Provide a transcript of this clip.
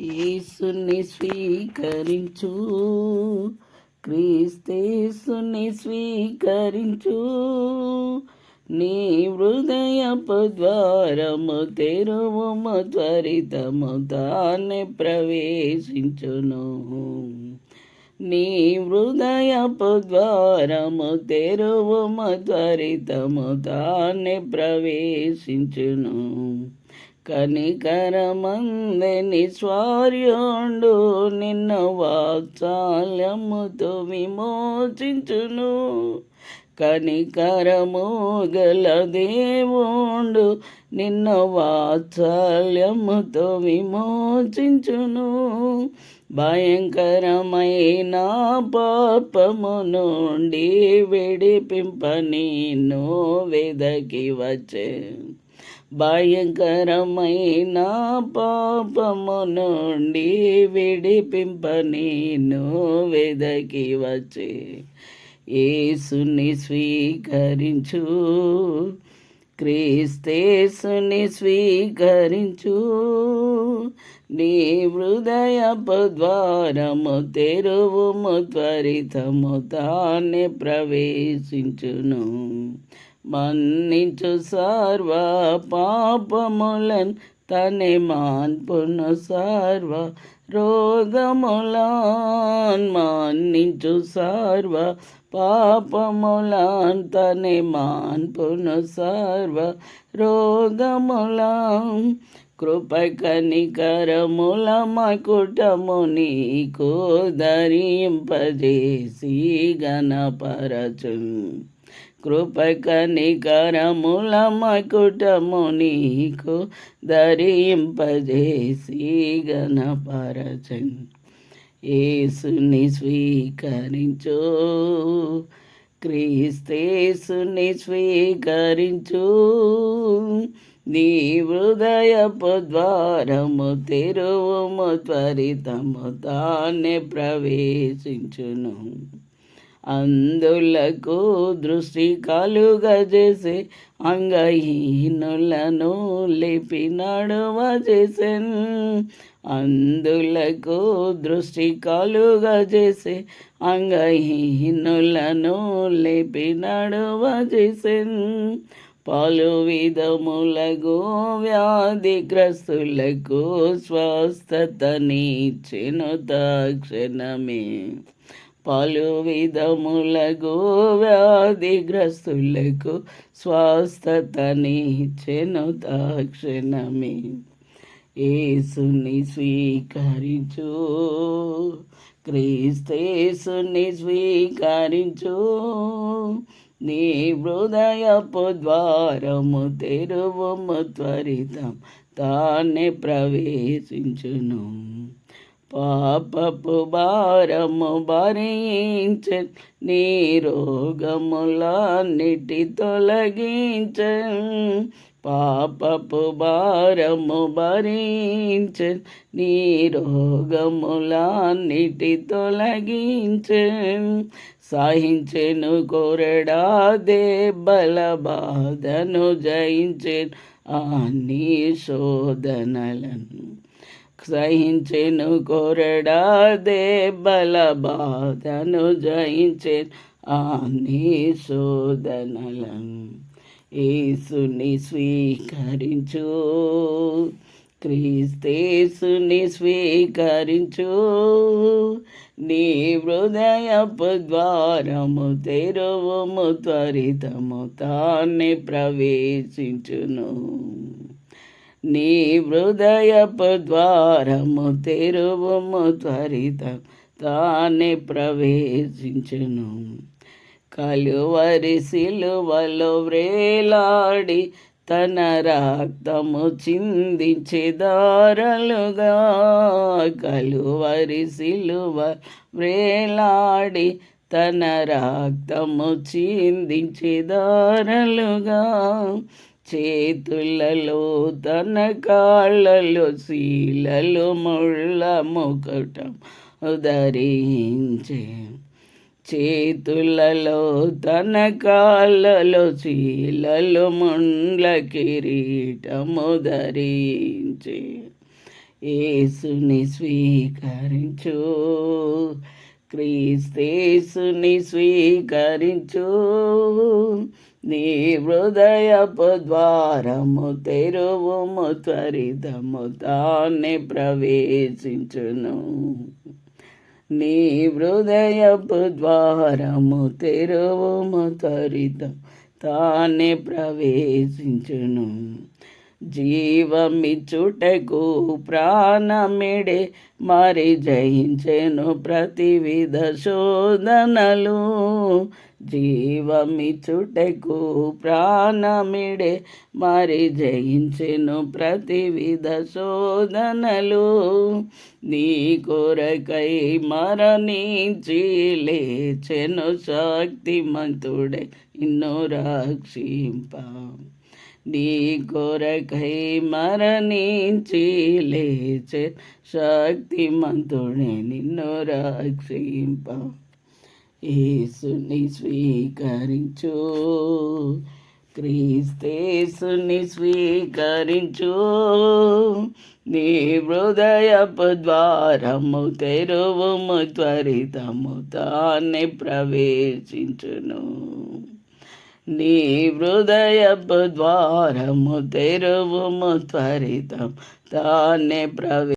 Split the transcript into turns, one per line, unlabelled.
యేసుని స్వీకరించు. క్రీస్తేసుని స్వీకరించు. నీ హృదయపు ద్వారము తెరువము త్వరితము తానే ప్రవేశించును. నీ హృదయపు ద్వారము తెరువము త్వరితము తానే ప్రవేశించును. కనికరమందని స్వార్యోండు నిన్న వాత్సాల్యముతో విమోచించును. కనికరము గల దేవుండు నిన్న వాత్సల్యముతో విమోచించును. భయంకరమైన పాపము నుండి విడిపింప నో వెదకి వచ్చే భయంకరమైన పాపము నుండి విడిపింప నేను వెదకి వచ్చే ఏసుని స్వీకరించు క్రీస్తేసుని స్వీకరించు. నీ హృదయపు ద్వారము తెరువుము త్వరితము తానే ప్రవేశించును. మన్నించు సర్వ పాపములన్ తనే మాన్పును సర్వ రోగములాన్ మన్నించు సర్వ పాపములాన్ తనే మాన్పును సర్వ రోగములాం కృపకనికరముల మకుటముని కోదరింపజేసి నీకు కృపక నికరముల కృప మకుటము నీకు ధరింపజేసి గణపరచన్ ఏసుని స్వీకరించు. క్రీస్తేసుని స్వీకరించు. నీ హృదయపు ద్వారము తెరువుము త్వరితము తానే ప్రవేశించును. అందులకు దృష్టి కలుగజేసే అంగహీనులను లేపి నడువ చేసెన్. అందులకు దృష్టి కలుగజేసే అంగహీనులను లేపి నడువ చేసెన్. పలు విధములకు వ్యాధిగ్రస్తులకు స్వస్థతనిచ్చెను తక్షణమే. పలు విధములకు వ్యాధిగ్రస్తులకు స్వస్థతనిచ్చెను తక్షణమే. ఏసుని స్వీకరించు. క్రీస్తేసుని స్వీకరించు. నీ హృదయపు ద్వారము తెరువము త్వరితం. తానే ప్రవేశించును. పాపపు భారము భరించ నీ రోగములన్నిటి తొలగించ. పాపపు భారము భరించ నీ రోగములన్నిటి తొలగించ. సహించెను కొరడాదే బల బాధను జయించెను ఆ నీ శోధనలను సహించెను కొరడాదే బల బాధను జయించెను అన్ని శోధనలను ఏసుని స్వీకరించు. క్రీస్తేసుని స్వీకరించు. నీ హృదయపు ద్వారము తెరువము త్వరితము తాన్ని ప్రవేశించును. నీ హృదయపు ద్వారము తెరువము త్వరిత తానే ప్రవేశించును. కలువరి సిలువలో వ్రేలాడి తన రక్తము చిందించే దారలుగా కలువరి సిలువ వ్రేలాడి తన రక్తము చిందించే దారలుగా చేతులలో తన కాళ్ళలో శీలలు ముళ్ళ ముకటం ధరించే చేతులలో తన కాళ్ళలో శీలలు ముండ్ల కిరీటము ధరించే ఏసుని స్వీకరించు క్రీస్తేసుని స్వీకరించు. నీ హృదయపు ద్వారము తెరువుము త్వరితము తానే ప్రవేశించును. నీ హృదయపు ద్వారము తెరువుము త్వరితం తానే ప్రవేశించును. జీవమిచ్చుటకు ప్రాణమిడే మరి జయించెను ప్రతివిధ శోధనలు. జీవమిచుటకు ప్రాణమిడే మరి జయించెను ప్రతివిధ శోధనలు. నీ కొరకై మరణించి లేచెను శక్తిమంతుడే ఇన్ను రక్షింప. నీ కొరకై మరణించి లేచె శక్తిమంతుడే నిన్ను రక్షింప. యేసుని స్వీకరించు. క్రీస్తేసుని స్వీకరించు. నీ హృదయపు ద్వారము తెరువుము త్వరితము తానే ప్రవేశించును. నీ హృదయపు ద్వారము తెరువుము త్వరితం తానే ప్రవే